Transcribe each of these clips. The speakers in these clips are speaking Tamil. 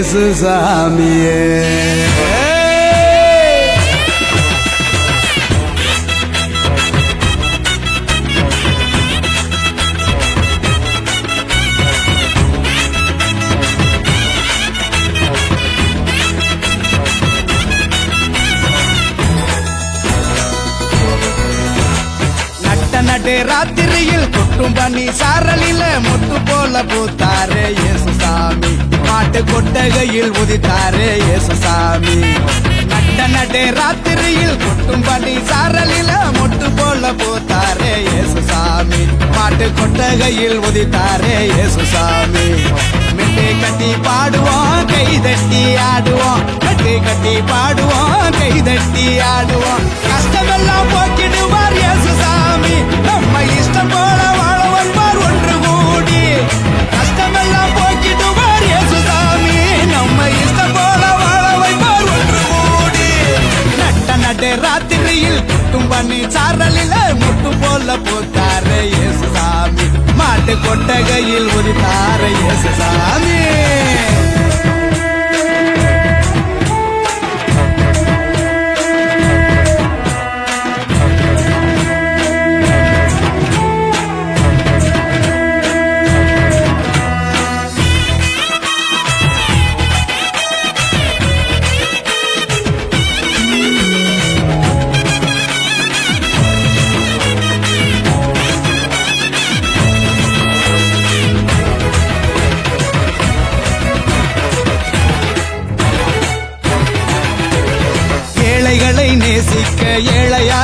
ஏசு சாமியே நட்ட நடு ராத்திரியில் மட்டும் பண்ணி சாரலில முட்டு போல பூத்தாரே இயேசு சாமி மாட்டு கொட்டகையில் உதித்தாரே இயேசு சாமி நட்ட நடு ராத்திரியில் கொட்டும் பண்ணி சாரலில முட்டு போல பூத்தாரே இயேசு சாமி மாட்டு கொட்டகையில் உதித்தாரே இயேசு சாமி மெட்டை கட்டி பாடுவோம் கை தட்டி ஆடுவோம். கட்டி கட்டி பாடுவோம் கை தட்டி ஆடுவோம். கஷ்டமெல்லாம் போக்கிடுவார் நட்ட ராத்திரியில். குட்டும் பண்ணி சாரலில முட்டு போல பூத்தாரு இயேசு சாமி மாட்டு கொட்டகையில் உதித்தாரு இயேசு சாமி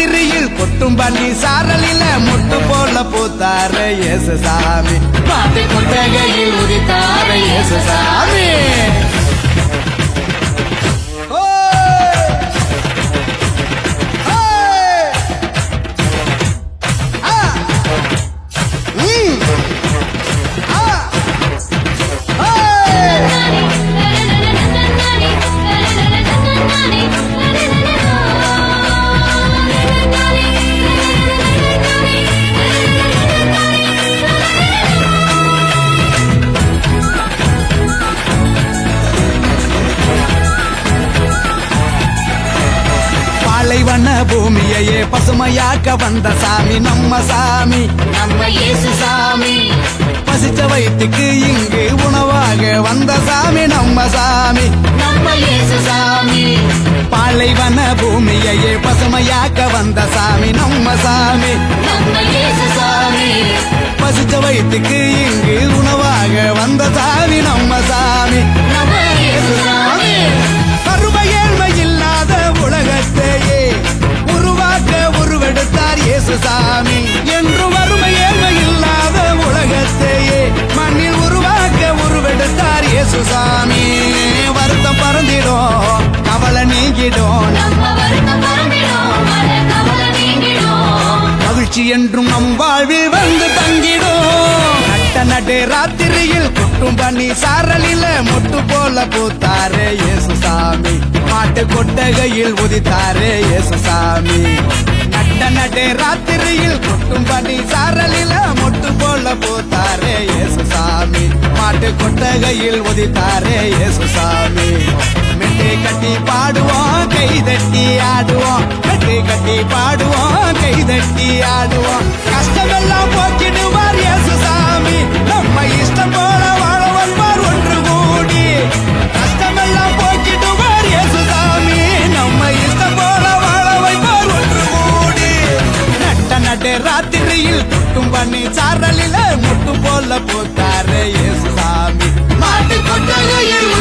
நட்டு கொட்டும் பண்ணி சாரலில முட்டு போல பூத்தார இயேசு சாமி பாட்டு கொட்டகையில் உதித்தார இயேசு சாமி பாலைவன பூமியையே பசுமையாக்க வந்த சாமி நம்ம சாமி நம்ம இயேசு சாமி. பசிச்ச வயிற்றுக்கு இங்கு உணவாக வந்த சாமி நம்ம சாமி நம்ம இயேசு சாமி. பாலைவன பூமியையே பசுமையாக்க வந்த சாமி நம்ம சாமி நம்ம இயேசு சாமி. பசிச்ச வயிற்றுக்கு உருவெடுத்தார் இயேசு சாமி என்று வறுமை ஏழ்மை இல்லாத உலகத்தையே மண்ணில் உருவாக்க உருவெடுத்தார் இயேசு சாமி வருத்தம் பறந்திடும் கவலை நீங்கிடும். மகிழ்ச்சி என்றும் நம் வாழ்வில் வந்து தங்கிடும். நட்ட நடு ராத்திரியில் குட்டும் பண்ணி சாரலில முட்டு போல பூத்தாரே இயேசு சாமி பாட்டு கொட்டகையில் உதித்தாரே இயேசு சாமி நட்ட ராத்திரியில் கொட்டும் பனி சாரலில மொட்டு போல போத்தாரே இயேசுசாமி. மாட்டு கொட்டகையில் உதித்தாரே இயேசுசாமி. மெட்டு கட்டி பாடுவோம் கை தட்டி ஆடுவோம். மெட்டு கட்டி பாடுவோம் கை தட்டி ஆடுவோம். ராத்திரியில் துட்டும் பண்ணி சாரலில முட்டு போல போட்டாரே சாமி மாட்டு கொட்டகையில்